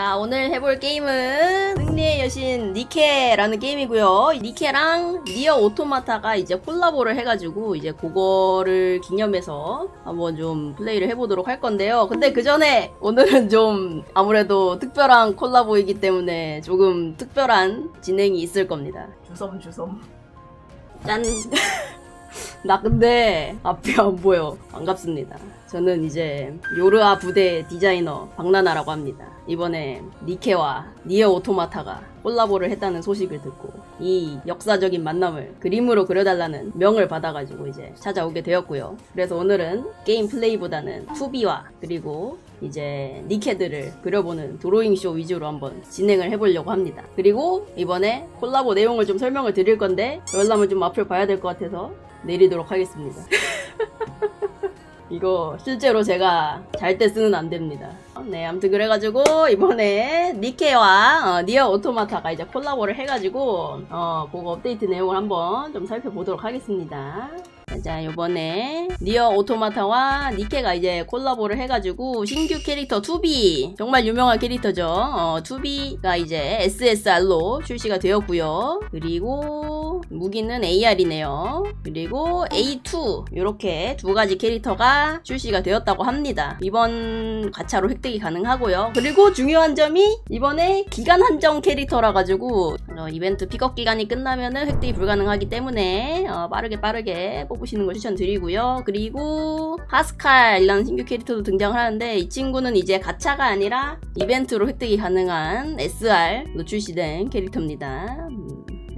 자, 오늘 해볼 게임은 승리의 여신 니케라는 게임이고요. 니케랑 니어 오토마타가 이제 콜라보를 해가지고 이제 그거를 기념해서 한번 좀 플레이를 해보도록 할 건데요. 근데 그 전에 오늘은 좀 아무래도 특별한 콜라보이기 때문에 조금 특별한 진행이 있을 겁니다. 주섬 주섬. 짠! 나 근데 앞이 안 보여. 반갑습니다. 저는 이제 요르아 부대 디자이너 박나나라고 합니다. 이번에 니케와 니어 오토마타가 콜라보를 했다는 소식을 듣고 이 역사적인 만남을 그림으로 그려달라는 명을 받아가지고 이제 찾아오게 되었고요. 그래서 오늘은 게임 플레이보다는 투비와 그리고 이제 니케들을 그려보는 드로잉 쇼 위주로 한번 진행을 해보려고 합니다. 그리고 이번에 콜라보 내용을 좀 설명을 드릴 건데 그러려면 좀 앞을 봐야 될 것 같아서 내리도록 하겠습니다. 이거 실제로 제가 잘 때 쓰는 안 됩니다. 네, 아무튼 그래가지고 이번에 니케와 어, 니어 오토마타가 이제 콜라보를 해가지고 어, 그거 업데이트 내용을 한번 좀 살펴보도록 하겠습니다. 자, 요번에 니어 오토마타와 니케가 이제 콜라보를 해가지고 신규 캐릭터 투비 정말 유명한 캐릭터죠. 어, 투비가 이제 SSR로 출시가 되었고요. 그리고 무기는 AR이네요. 그리고 A2 이렇게 두 가지 캐릭터가 출시가 되었다고 합니다. 이번 가차로 획득이 가능하고요. 그리고 중요한 점이 이번에 기간 한정 캐릭터라 가지고 어, 이벤트 픽업 기간이 끝나면은 획득이 불가능하기 때문에 어, 빠르게 빠르게 뽑으시는 걸 추천드리고요. 그리고 하스칼이라는 신규 캐릭터도 등장을 하는데 이 친구는 이제 가차가 아니라 이벤트로 획득이 가능한 SR로 출시된 캐릭터입니다.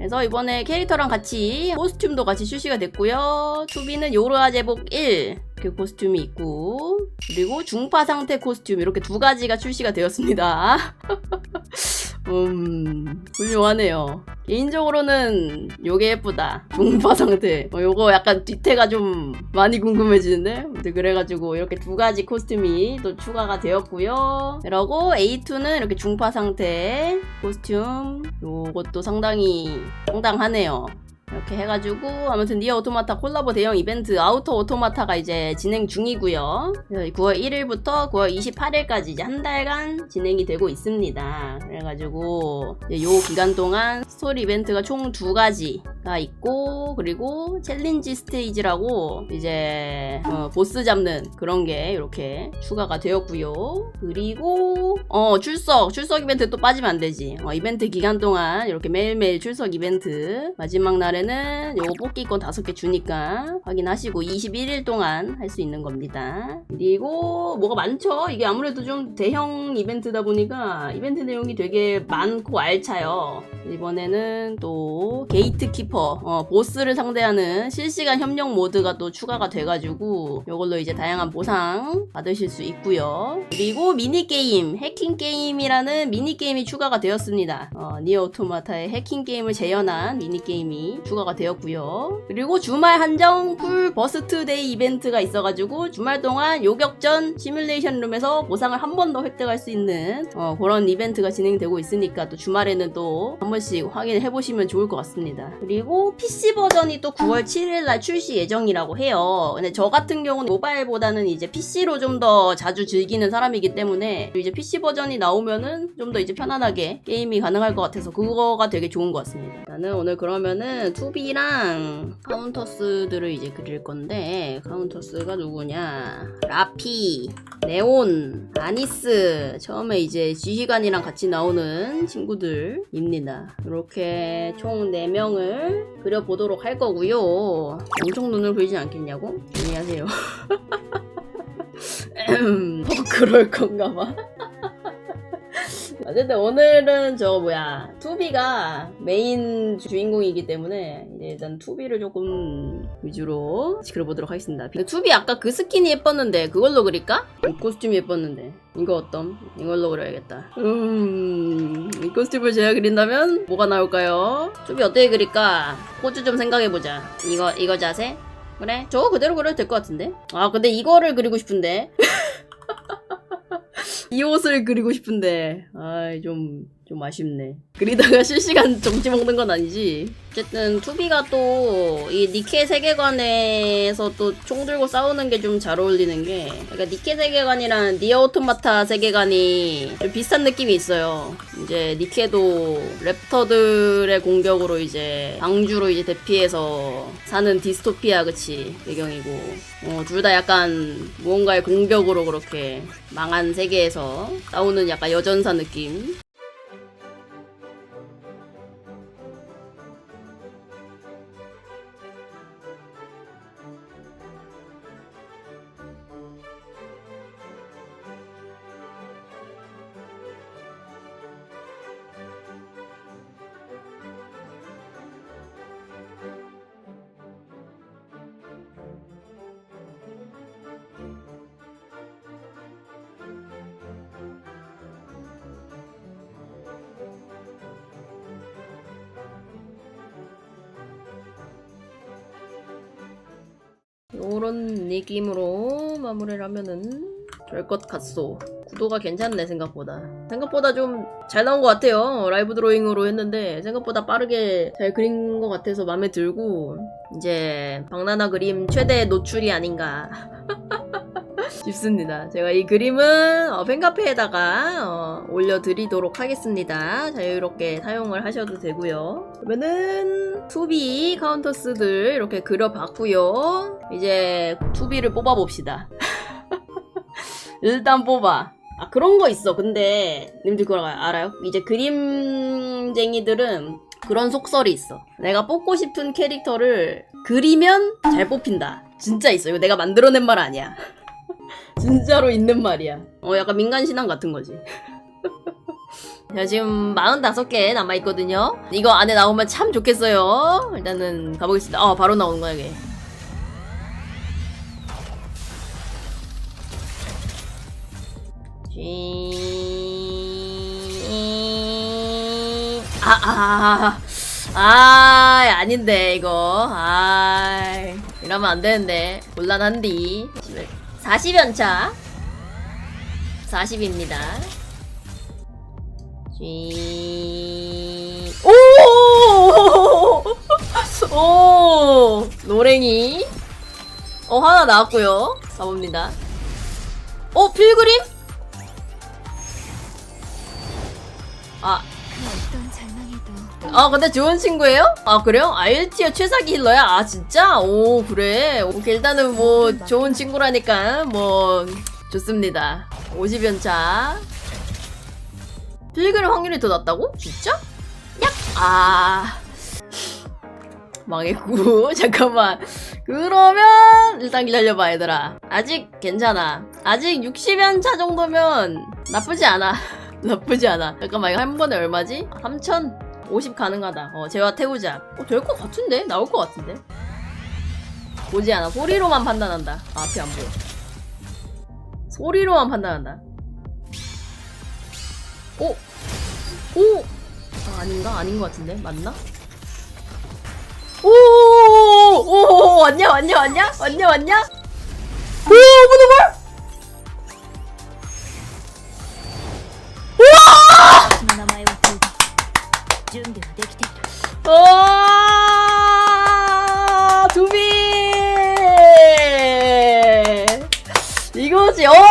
음. 그래서 이번에 캐릭터랑 같이 코스튬도 같이 출시가 됐고요. 투비는 요르아 제복 1그 코스튬이 있고 그리고 중파 상태 코스튬 이렇게 두 가지가 출시가 되었습니다. 음 훌륭하네요. 개인적으로는 요게 예쁘다. 중파 상태. 어, 요거 약간 뒤태가 좀 많이 궁금해지는데? 아무튼 그래가지고 이렇게 두 가지 코스튬이 또 추가가 되었고요. 그리고 A2는 이렇게 중파 상태 코스튬. 요것도 상당히 상당하네요. 이렇게 해가지고 아무튼 니어 오토마타 콜라보 대형 이벤트 아우터 오토마타가 이제 진행 중이고요. 그래서 9월 1일부터 9월 28일까지 이제 한 달간 진행이 되고 있습니다. 그래가지고 요 기간 동안 스토리 이벤트가 총 두 가지가 있고 그리고 챌린지 스테이지라고 이제 어, 보스 잡는 그런 게 이렇게 추가가 되었고요. 그리고 어 출석 출석 이벤트 또 빠지면 안 되지. 어, 이벤트 기간 동안 이렇게 매일매일 출석 이벤트 마지막 날에는 요거 뽑기권 다섯 개 주니까 확인하시고 21일 동안 할 수 있는 겁니다. 그리고 뭐가 많죠? 이게 아무래도 좀 대형 이벤트다 보니까 이벤트 내용이 되게 많고 알차요. 이번에는 또 게이트키퍼 어, 보스를 상대하는 실시간 협력 모드가 또 추가가 돼가지고 이걸로 이제 다양한 보상 받으실 수 있고요. 그리고 미니게임 해킹 게임이라는 미니게임이 추가가 되었습니다. 어, 니어 오토마타의 해킹 게임을 재현한 미니게임이 추가 가 되었고요. 그리고 주말 한정 풀 버스트 데이 이벤트가 있어가지고 주말 동안 요격전 시뮬레이션 룸에서 보상을 한 번 더 획득할 수 있는 어, 그런 이벤트가 진행되고 있으니까 또 주말에는 또 한 번씩 확인해 보시면 좋을 것 같습니다. 그리고 PC 버전이 또 9월 7일 날 출시 예정이라고 해요. 근데 저 같은 경우는 모바일보다는 이제 PC로 좀 더 자주 즐기는 사람이기 때문에 이제 PC 버전이 나오면은 좀 더 이제 편안하게 게임이 가능할 것 같아서 그거가 되게 좋은 것 같습니다. 나는 오늘 그러면은 투 비랑 카운터스들을 이제 그릴 건데 카운터스가 누구냐? 라피, 네온, 아니스 처음에 이제 지휘관이랑 같이 나오는 친구들입니다. 이렇게 총 4명을 그려보도록 할 거고요. 엄청 눈을 그리진 않겠냐고? 조용히 하세요. 뭐 그럴 건가 봐. 어쨌든 오늘은 저 뭐야 투비가 메인 주인공이기 때문에 이제 일단 투비를 조금 위주로 그려보도록 하겠습니다. 근데 투비 아까 그 스킨이 예뻤는데 그걸로 그릴까? 이 코스튬이 예뻤는데 이거 어떤? 이걸로 그려야겠다. 음, 이 코스튬을 제가 그린다면 뭐가 나올까요? 투비 어떻게 그릴까? 포즈 좀 생각해보자. 이거 이거 자세? 그래? 저거 그대로 그려도 될 것 같은데? 아 근데 이거를 그리고 싶은데 이 옷을 그리고 싶은데. 아 좀 좀 아쉽네. 그리다가 실시간 정지 먹는 건 아니지. 어쨌든 투비가 또 이 니케 세계관에서 또 총 들고 싸우는 게 좀 잘 어울리는 게 그러니까 니케 세계관이랑 니어 오토마타 세계관이 좀 비슷한 느낌이 있어요. 이제 니케도 랩터들의 공격으로 이제 방주로 이제 대피해서 사는 디스토피아 그치 배경이고 어, 둘 다 약간 무언가의 공격으로 그렇게 망한 세계에서 싸우는 약간 여전사 느낌 요런 느낌으로 마무리를 하면은 될 것 같소. 구도가 괜찮네 생각보다. 생각보다 좀 잘 나온 것 같아요. 라이브 드로잉으로 했는데 생각보다 빠르게 잘 그린 것 같아서 마음에 들고 이제 박나나 그림 최대 노출이 아닌가 싶습니다. 제가 이 그림은 어, 팬카페에다가 어, 올려드리도록 하겠습니다. 자유롭게 사용을 하셔도 되고요. 그러면은 투비 카운터스들 이렇게 그려봤고요. 이제 투비를 뽑아봅시다. 일단 뽑아. 아 그런 거 있어. 근데 님들 그거 알아요? 이제 그림쟁이들은 그런 속설이 있어. 내가 뽑고 싶은 캐릭터를 그리면 잘 뽑힌다. 진짜 있어. 이거 내가 만들어낸 말 아니야. 진짜로 있는 말이야. 어, 약간 민간 신앙 같은 거지. 자, 지금 45개 남아있거든요. 이거 안에 나오면 참 좋겠어요. 일단은 가보겠습니다. 어, 바로 나오는 거야, 이게. 쥐... 아, 아, 아, 아, 아닌데, 이거. 아, 이러면 안 되는데. 곤란한디. 40연차. 40입니다. 쥐... 오! 오! 노랭이. 어, 하나 나왔고요. 가봅니다. 어, 필그림? 아, 아 근데 좋은 친구예요? 아 그래요? 아 1티어 최사기 힐러야? 아 진짜? 오 그래 오케이 일단은 뭐 좋은 친구라니까 뭐 좋습니다 50연차 필그림 확률이 더 낮다고? 진짜? 약! 아. 망했고. 잠깐만. 그러면 일단 기다려봐 얘들아. 아직 괜찮아. 아직 60연 차 정도면 나쁘지 않아. 나쁘지 않아. 잠깐만 이거 한 번에 얼마지? 3,050 가능하다. 어 제가 태우자. 어 될 것 같은데? 나올 것 같은데? 보지 않아. 소리로만 판단한다. 아, 앞이 안 보여. 소리로만 판단한다 오! 오! 아, 아닌가? 아닌 것 같은데? 맞나? 오! 오! 왔냐? 왔냐? 왔냐? 왔냐? 왔냐? 오! 무너걸! 私の名前を通る準備はできている 와 두비 이거지 어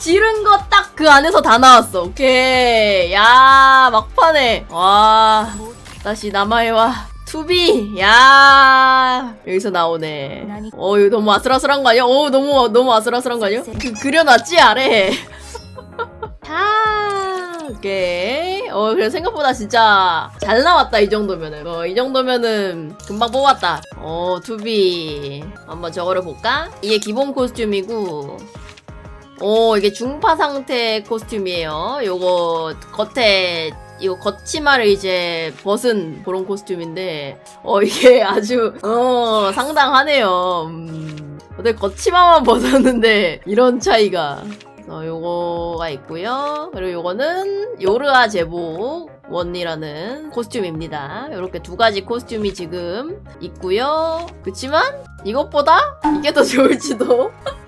지른 거 딱 그 안에서 다 나왔어. 오케이. 야 막판에. 와 다시 남아해와. 투비. 야 여기서 나오네. 어 이거 너무 아슬아슬한 거 아니야? 어 너무 너무 아슬아슬한 거 아니야? 그, 그려놨지 아래. 아 오케이. 어 그래 생각보다 진짜 잘 나왔다 이 정도면은. 어 이 정도면은 금방 뽑았다. 어 투비. 한번 저거를 볼까? 이게 기본 코스튬이고 오 이게 중파 상태 코스튬이에요. 요거 겉에 이거 겉치마를 이제 벗은 그런 코스튬인데 어 이게 아주 어 상당하네요. 음. 근데 겉치마만 벗었는데 이런 차이가. 그래서 요거가 있고요. 그리고 요거는 요르아 제복 원이라는 코스튬입니다. 요렇게 두 가지 코스튬이 지금 있고요. 그치만 이것보다 이게 더 좋을지도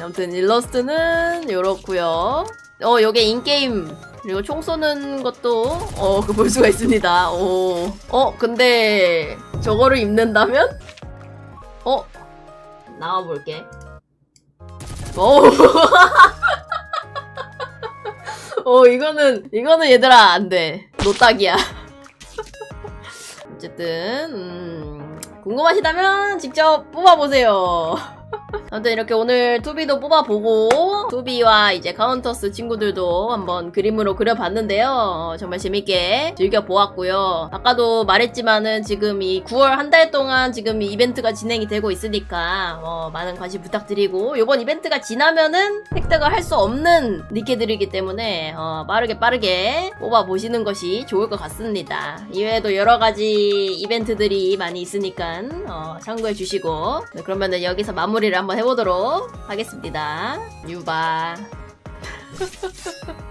아무튼 일러스트는 요렇고요 어 요게 인게임 그리고 총 쏘는 것도 어, 그볼 수가 있습니다. 오. 어, 근데 저거를 입는다면? 어? 나와 볼게. 오. 어, 이거는 이거는 얘들아 안 돼. 노딱이야. 어쨌든 음, 궁금하시다면 직접 뽑아보세요. 아무튼 이렇게 오늘 투비도 뽑아보고 투비와 이제 카운터스 친구들도 한번 그림으로 그려봤는데요. 어, 정말 재밌게 즐겨보았고요. 아까도 말했지만은 지금 이 9월 한 달 동안 지금 이 이벤트가 진행이 되고 있으니까 어, 많은 관심 부탁드리고 이번 이벤트가 지나면은 획득을 할 수 없는 니케들이기 때문에 어, 빠르게 빠르게 뽑아보시는 것이 좋을 것 같습니다. 이외에도 여러 가지 이벤트들이 많이 있으니까 어, 참고해 주시고 네, 그러면은 여기서 마무리를 한번 해보도록 하겠습니다. 유바.